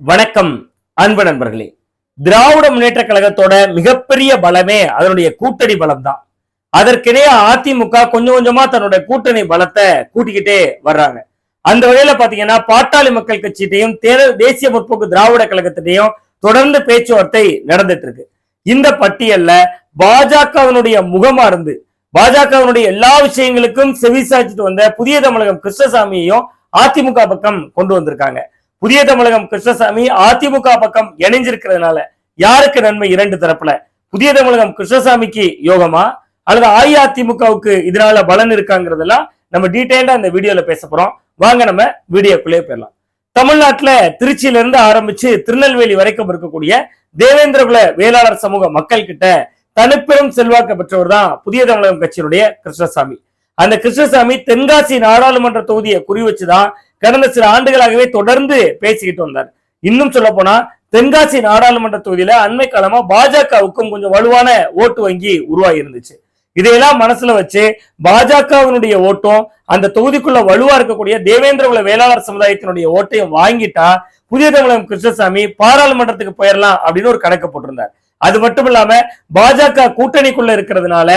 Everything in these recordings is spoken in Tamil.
வணக்கம் அன்பு நண்பர்களே. திராவிட முன்னேற்ற கழகத்தோட மிகப்பெரிய பலமே அதனுடைய கூட்டணி பலம் தான் அதற்கிடையே அதிமுக கொஞ்சம் கொஞ்சமா தன்னுடைய கூட்டணி பலத்தை கூட்டிக்கிட்டே வர்றாங்க. அந்த வகையில பாத்தீங்கன்னா பாட்டாளி மக்கள் கட்சியிட்டையும் தேசிய முற்போக்கு திராவிட கழகத்திட்டையும் தொடர்ந்து பேச்சுவார்த்தை நடந்துட்டு இருக்கு இந்த பட்டியல்ல பாஜகவினுடைய முகமா இருந்து பாஜகவினுடைய எல்லா விஷயங்களுக்கும் செவிசாய்ச்சிட்டு வந்த புதிய தமிழகம் கிருஷ்ணசாமியையும் அதிமுக பக்கம் கொண்டு வந்திருக்காங்க. புதிய தமிழகம் கிருஷ்ணசாமி அதிமுக பக்கம் இணைஞ்சிருக்கிறதுனால யாருக்கு நன்மை இரண்டு தரப்புல? புதிய தமிழகம் கிருஷ்ணசாமிக்கு யோகமா? அல்லது அஇஅதிமுகவுக்கு இதனால பலன் இருக்காங்கிறதெல்லாம் நம்ம டீடைல்டா இந்த வீடியோல பேச போறோம். வாங்க நம்ம வீடியோக்குள்ளே போயிடலாம். தமிழ்நாட்டுல திருச்சியில இருந்து ஆரம்பிச்சு திருநெல்வேலி வரைக்கும் இருக்கக்கூடிய தேவேந்திரகுல வேளாளர் சமூக மக்கள் கிட்ட தனிப்பெரும் செல்வாக்கு பெற்றவர் தான் புதிய தமிழகம் கட்சியினுடைய கிருஷ்ணசாமி. அந்த கிருஷ்ணசாமி தென்காசி நாடாளுமன்ற தொகுதியை குறி வச்சுதான் கடந்த சில ஆண்டுகளாகவே தொடர்ந்து பேசிக்கிட்டு வந்தார். இன்னும் சொல்ல போனா தென்காசி நாடாளுமன்ற தொகுதியில அண்மை காலமா பாஜகவுக்கும் கொஞ்சம் வலுவான ஓட்டு வங்கி உருவாகி இருந்துச்சு இதையெல்லாம் மனசுல வச்சு பாஜகவினுடைய ஓட்டும் அந்த தொகுதிக்குள்ள வலுவா இருக்கக்கூடிய தேவேந்திரகுல வேளாளர் சமுதாயத்தினுடைய ஓட்டையும் வாங்கிட்டா புதிய தமிழகம் கிருஷ்ணசாமி பாராளுமன்றத்துக்கு போயிடலாம் அப்படின்னு ஒரு கணக்கு போட்டிருந்தார். அது மட்டும் இல்லாம பாஜக கூட்டணிக்குள்ள இருக்கிறதுனால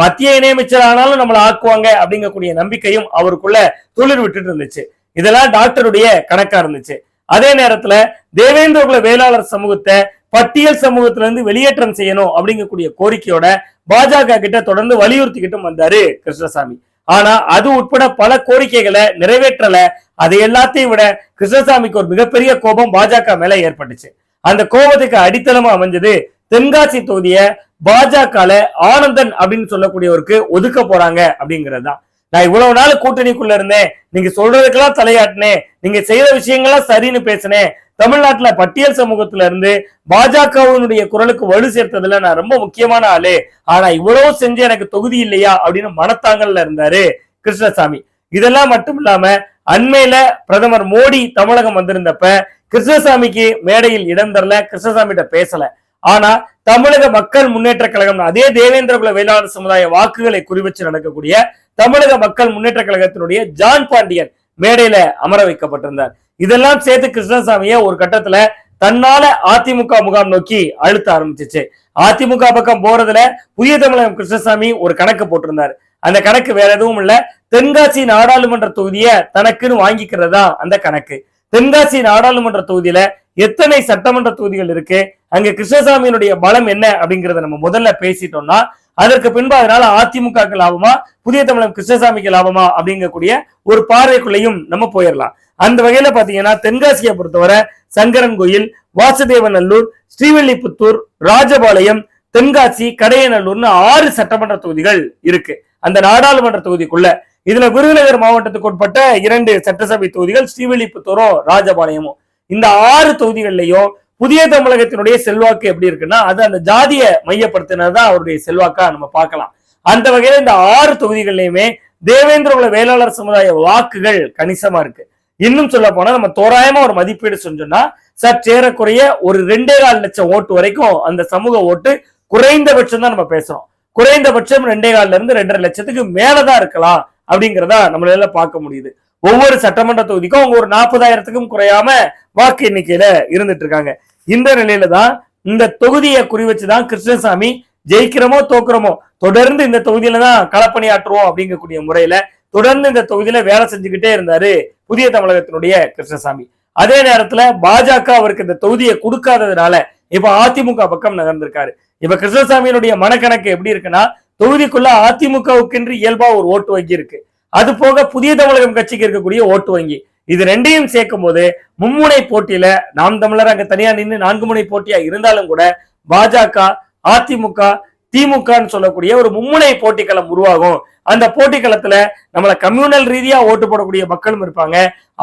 மத்திய இணையமைச்சர் ஆனாலும் நம்மளை ஆக்குவாங்க அப்படிங்கக்கூடிய நம்பிக்கையும் அவருக்குள்ள துளிர் விட்டுட்டு இருந்துச்சு. இதெல்லாம் டாக்டருடைய கணக்கா இருந்துச்சு. அதே நேரத்துல தேவேந்திரகுல வேளாளர் சமூகத்தை பட்டியல் சமூகத்துல இருந்து வெளியேற்றம் செய்யணும் அப்படிங்கக்கூடிய கோரிக்கையோட பாஜக கிட்ட தொடர்ந்து வலியுறுத்திக்கிட்டும் வந்தாரு கிருஷ்ணசாமி. ஆனா அது உட்பட பல கோரிக்கைகளை நிறைவேற்றல. அதை எல்லாத்தையும் விட கிருஷ்ணசாமிக்கு ஒரு மிகப்பெரிய கோபம் பாஜக மேல ஏற்பட்டுச்சு. அந்த கோபத்துக்கு அடித்தளமா அமைஞ்சது தென்காசி தொகுதிய பாஜகல ஆனந்தன் அப்படின்னு சொல்லக்கூடியவருக்கு ஒதுக்க போறாங்க அப்படிங்கிறது தான் நான் இவ்வளவு நாள் கூட்டணிக்குள்ள இருந்தேன். நீங்க சொல்றதுக்கெல்லாம் தலையாட்டினேன். நீங்க செய்த விஷயங்கள்லாம் சரின்னு பேசினேன். தமிழ்நாட்டுல பட்டியல் சமூகத்துல இருந்து பாஜகவினுடைய குரலுக்கு வலு சேர்த்ததுல நான் ரொம்ப முக்கியமான ஆளு. ஆனா இவ்வளவு செஞ்சு எனக்கு தொகுதி இல்லையா அப்படின்னு மனத்தாங்கல்ல இருந்தாரு கிருஷ்ணசாமி. இதெல்லாம் மட்டும் இல்லாம அண்மையில பிரதமர் மோடி தமிழகம் வந்திருந்தப்ப கிருஷ்ணசாமிக்கு மேடையில் இடம் தரல கிருஷ்ணசாமிகிட்ட பேசல. ஆனா தமிழக மக்கள் முன்னேற்ற கழகம் அதே தேவேந்திரகுல வேளாளர் சமுதாய வாக்குகளை குறிவச்சு நடக்கக்கூடிய தமிழக மக்கள் முன்னேற்ற கழகத்தினுடைய ஜான் பாண்டியன் மேடையில அமர வைக்கப்பட்டிருந்தார். இதெல்லாம் சேர்த்து கிருஷ்ணசாமிய ஒரு கட்டத்துல தன்னால அதிமுக முகாம் நோக்கி அழுத்த ஆரம்பிச்சிச்சு. அதிமுக பக்கம் போறதுல புதிய தமிழகம் கிருஷ்ணசாமி ஒரு கணக்கு போட்டிருந்தார். அந்த கணக்கு வேற எதுவும் இல்ல. தென்காசி நாடாளுமன்ற தொகுதியை தனக்குன்னு வாங்கிக்கிறதா அந்த கணக்கு. தென்காசி நாடாளுமன்ற தொகுதியில எத்தனை சட்டமன்ற தொகுதிகள் இருக்கு? அங்க கிருஷ்ணசாமியினுடைய பலம் என்ன அப்படிங்கறத நம்ம முதல்ல பேசிட்டோம்னா அதற்கு பின்பு அதனால அதிமுகக்கு லாபமா புதிய தமிழகம் கிருஷ்ணசாமிக்கு லாபமா அப்படிங்கக்கூடிய ஒரு பார்வைக்குள்ளையும் நம்ம போயிடலாம். அந்த வகையில பாத்தீங்கன்னா தென்காசியை பொறுத்தவரை சங்கரன் கோயில் வாசுதேவநல்லூர் ஸ்ரீவில்லிபுத்தூர் ராஜபாளையம் தென்காசி கடையநல்லூர்னு ஆறு சட்டமன்ற தொகுதிகள் இருக்கு. அந்த நாடாளுமன்ற தொகுதிக்குள்ள. இதுல விருதுநகர் மாவட்டத்துக்கு உட்பட்ட இரண்டு சட்டசபை தொகுதிகள் ஸ்ரீவில்லிபுத்தூரும் ராஜபாளையமும் இந்த ஆறு தொகுதிகள்லயும் புதிய தமிழகத்தினுடைய செல்வாக்கு எப்படி இருக்குன்னா அது அந்த ஜாதிய மையப்படுத்தினதான் அவருடைய செல்வாக்கா நம்ம பார்க்கலாம். அந்த வகையில இந்த ஆறு தொகுதிகள்லயுமே தேவேந்திரகுல வேளாளர் சமுதாய வாக்குகள் கணிசமா இருக்கு. இன்னும் சொல்ல போனா நம்ம தோராயமா ஒரு மதிப்பீடு செஞ்சோம்னா சற்றேறக்குறைய ஒரு ரெண்டே கால் லட்சம் ஓட்டு வரைக்கும் அந்த சமூக ஓட்டு குறைந்தபட்சம் தான் நம்ம பேசுறோம். குறைந்தபட்சம் ரெண்டே கால்ல இருந்து ரெண்டரை லட்சத்துக்கு மேலதான் இருக்கலாம் அப்படிங்கிறதா நம்மளால பார்க்க முடியுது. ஒவ்வொரு சட்டமன்ற தொகுதிக்கும் அவங்க ஒரு நாற்பதாயிரத்துக்கும் குறையாம வாக்கு எண்ணிக்கையில இருந்துட்டு இருக்காங்க. இந்த நிலையில தான் இந்த தொகுதியை குறி வச்சுதான் கிருஷ்ணசாமி ஜெயிக்கிறோமோ தோக்குறோமோ தொடர்ந்து இந்த தொகுதியில தான் களப்பணியாற்றுவோம் அப்படிங்கக்கூடிய முறையில தொடர்ந்து இந்த தொகுதியில வேலை செஞ்சுக்கிட்டே இருந்தாரு புதிய தமிழகத்தினுடைய கிருஷ்ணசாமி. அதே நேரத்துல பாஜக அவருக்கு இந்த தொகுதியை கொடுக்காததுனால இப்ப அதிமுக பக்கம் நகர்ந்திருக்காரு. இப்ப கிருஷ்ணசாமியினுடைய மனக்கணக்கு எப்படி இருக்குன்னா தொகுதிக்குள்ள அதிமுகவுக்கு இயல்பா ஒரு ஓட்டு வங்கி இருக்கு. அது போக புதிய தமிழகம் கட்சிக்கு இருக்கக்கூடிய ஓட்டு வங்கி. இது ரெண்டையும் சேர்க்கும் போது மும்முனை போட்டியில நாம் தமிழர் அங்க தனியா நின்று நான்கு முனை போட்டியா இருந்தாலும் கூட பாஜக அதிமுக திமுகன்னு சொல்லக்கூடிய ஒரு மும்முனை போட்டிக்களம் உருவாகும். அந்த போட்டிக்களத்துல நம்மள கம்யூனல் ரீதியா ஓட்டு போடக்கூடிய மக்களும் இருப்பாங்க.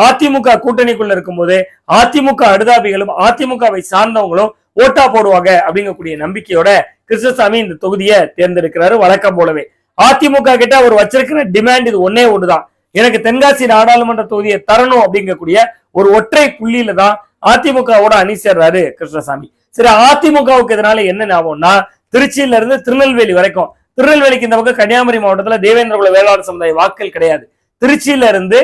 அதிமுக கூட்டணிக்குள்ள இருக்கும்போது அதிமுக அடுதாபிகளும் அதிமுகவை சார்ந்தவங்களும் ஓட்டா போடுவாங்க அப்படிங்கக்கூடிய நம்பிக்கையோட கிருஷ்ணசாமி இந்த தொகுதியை தேர்ந்தெடுக்கிறாரு. வழக்கம் போலவே அதிமுக கிட்ட அவர் வச்சிருக்கிற டிமாண்ட் இது ஒன்னே ஒண்ணுதான். எனக்கு தென்காசி நாடாளுமன்ற தொகுதியை தரணும் அப்படிங்கக்கூடிய ஒரு ஒற்றை புள்ளியில தான் அதிமுகவோட அணி சேர்றாரு கிருஷ்ணசாமி. சரி அதிமுகவுக்கு இதனால என்ன ஞாபகம்னா திருச்சியில இருந்து திருநெல்வேலி வரைக்கும் திருநெல்வேலிக்கு இந்த பக்கம் கன்னியாகுமரி மாவட்டத்துல தேவேந்திரகுல வேளாண் சமுதாய வாக்கள் கிடையாது. திருச்சியில இருந்து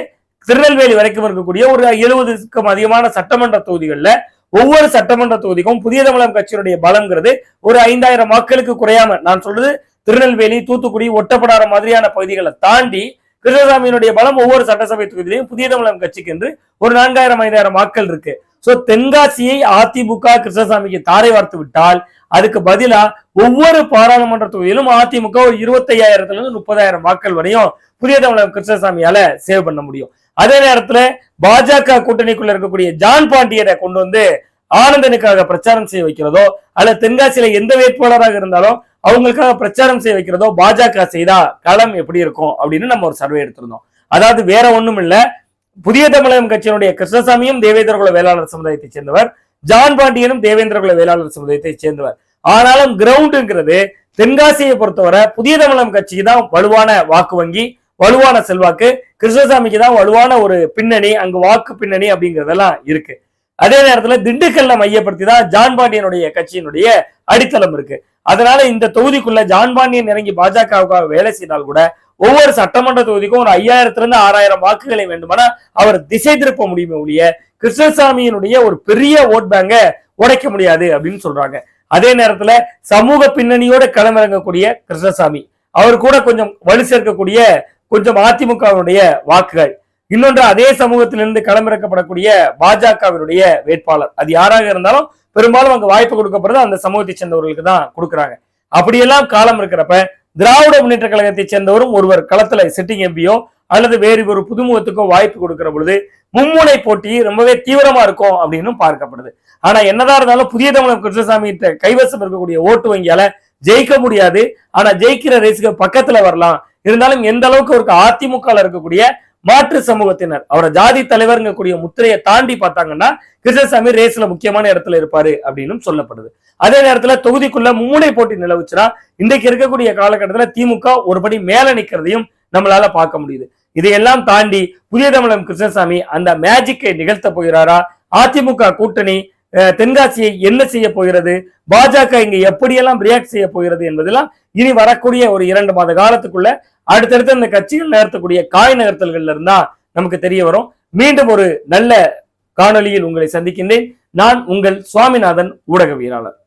திருநெல்வேலி வரைக்கும் இருக்கக்கூடிய ஒரு எழுபதுக்கும் அதிகமான சட்டமன்ற தொகுதிகளில் ஒவ்வொரு சட்டமன்ற தொகுதிக்கும் புதிய தமிழகம் கட்சியினுடைய பலம்ங்கிறது ஒரு ஐந்தாயிரம் வாக்களுக்கு குறையாம நான் சொல்றது திருநெல்வேலி தூத்துக்குடி ஒட்டப்படார மாதிரியான பகுதிகளை தாண்டி கிருஷ்ணசாமியினுடைய பலம் ஒவ்வொரு சட்டசபை தொகுதியிலையும் புதிய தமிழகம் கட்சிக்கு என்று ஒரு நான்காயிரம் ஐந்தாயிரம் வாக்கள் இருக்கு. சோ தென்காசியை அதிமுக கிருஷ்ணசாமிக்கு தாரை வார்த்து விட்டால் அதுக்கு பதிலா ஒவ்வொரு பாராளுமன்ற தொகுதியிலும் அதிமுக ஒரு இருபத்தையாயிரத்துல இருந்து முப்பதாயிரம் வாக்கள் வரையும் புதிய தமிழகம் கிருஷ்ணசாமியால சேவ் பண்ண முடியும். அதே நேரத்துல பாஜக கூட்டணிக்குள்ள இருக்கக்கூடிய ஜான் பாண்டியரை கொண்டு வந்து ஆனந்தனுக்காக பிரச்சாரம் செய்ய வைக்கிறதோ அல்ல தென்காசியில எந்த வேட்பாளராக இருந்தாலும் அவங்களுக்காக பிரச்சாரம் செய்ய வைக்கிறதோ பாஜக செய்தா களம் எப்படி இருக்கும் அப்படின்னு நம்ம ஒரு சர்வே எடுத்திருந்தோம். அதாவது வேற ஒண்ணும் இல்ல. புதிய தமிழகம் கட்சியினுடைய கிருஷ்ணசாமியும் தேவேந்திரகுல வேளாளர் சமுதாயத்தைச் சேர்ந்தவர். ஜான் பாண்டியனும் தேவேந்திரகுல வேளாளர் சமுதாயத்தைச் சேர்ந்தவர். ஆனாலும் கிரவுண்டுங்கிறது தென்காசியை பொறுத்தவரை புதிய தமிழகம் கட்சிக்கு தான் வலுவான வாக்கு வங்கி வலுவான செல்வாக்கு கிருஷ்ணசாமிக்கு தான் வலுவான ஒரு பின்னணி அங்கு வாக்கு பின்னணி அப்படிங்கிறதெல்லாம் இருக்கு. அதே நேரத்துல திண்டுக்கல்ல மையப்படுத்தி தான் ஜான் பாண்டியனுடைய கட்சியினுடைய அடித்தளம் இருக்கு. அதனால இந்த தொகுதிக்குள்ள ஜான்பாண்டியன் இறங்கி பாஜகவுக்காக வேலை செய்தால் கூட ஒவ்வொரு சட்டமன்ற தொகுதிக்கும் ஒரு ஐயாயிரத்துல இருந்து ஆறாயிரம் வாக்குகளை வேண்டுமானா அவர் திசை திருப்ப முடியுமே ஒழிய கிருஷ்ணசாமியினுடைய ஒரு பெரிய ஓட் பேங்க உடைக்க முடியாது அப்படின்னு சொல்றாங்க. அதே நேரத்துல சமூக பின்னணியோட களமிறங்கக்கூடிய கிருஷ்ணசாமி. அவர் கூட கொஞ்சம் வலு சேர்க்கக்கூடிய கொஞ்சம் அதிமுகவினுடைய வாக்குகள். இன்னொன்று அதே சமூகத்திலிருந்து களமிறக்கப்படக்கூடிய பாஜகவினுடைய வேட்பாளர். அது யாராக இருந்தாலும் பெரும்பாலும் அங்க வாய்ப்பு கொடுக்கப்படுறது அந்த சமூகத்தை சேர்ந்தவர்களுக்கு தான் கொடுக்குறாங்க. அப்படியெல்லாம் காலம் இருக்கிறப்ப திராவிட முன்னேற்ற கழகத்தை சேர்ந்தவரும் ஒருவர் களத்துல சிட்டிங் எம்பியோ அல்லது வேறு ஒரு புதுமுகத்துக்கோ வாய்ப்பு கொடுக்கிற பொழுது மும்முனை போட்டி ரொம்பவே தீவிரமா இருக்கும் அப்படின்னு பார்க்கப்படுது. ஆனா என்னதான் இருந்தாலும் புதிய தமிழகம் கிருஷ்ணசாமி கைவசம் இருக்கக்கூடிய ஓட்டு வங்கியால ஜெயிக்க முடியாது. ஆனா ஜெயிக்கிற ரேஸுக்கு பக்கத்துல வரலாம். இருந்தாலும் எந்த அளவுக்கு ஒரு அதிமுக இருக்கக்கூடிய மாற்று சமூகத்தினர். அவரை ஜாதி தலைவர்ங்கக்கூடிய முத்திரையை தாண்டி பார்த்தாங்கன்னா கிருஷ்ணசாமி ரேஸ்ல முக்கியமான இடத்துல இருப்பாரு அப்படின்னு சொல்லப்படுது. அதே நேரத்துல தொகுதிக்குள்ள மும்முனை போட்டி நிலவுச்சுன்னா இன்றைக்கு இருக்கக்கூடிய காலகட்டத்துல திமுக ஒருபடி மேல நிக்கிறதையும் நம்மளால பார்க்க முடியுது. இதையெல்லாம் தாண்டி புதிய தமிழகம் கிருஷ்ணசாமி அந்த மேஜிக்கை நிகழ்த்த போகிறாரா? அதிமுக கூட்டணி தென்காசியை என்ன செய்ய போகிறது? பாஜக இங்க எப்படியெல்லாம் ரியாக்ட் செய்ய போகிறது என்பதெல்லாம் இனி வரக்கூடிய ஒரு இரண்டு மாத காலத்துக்குள்ள அடுத்தடுத்து இந்த கட்சிகள் நகர்த்தக்கூடிய காய் நகர்த்தல்கள்ல இருந்தா நமக்கு தெரிய வரும். மீண்டும் ஒரு நல்ல காணொலியில் உங்களை சந்திக்கின்றேன். நான் உங்கள் சுவாமிநாதன் ஊடகவியலாளர்.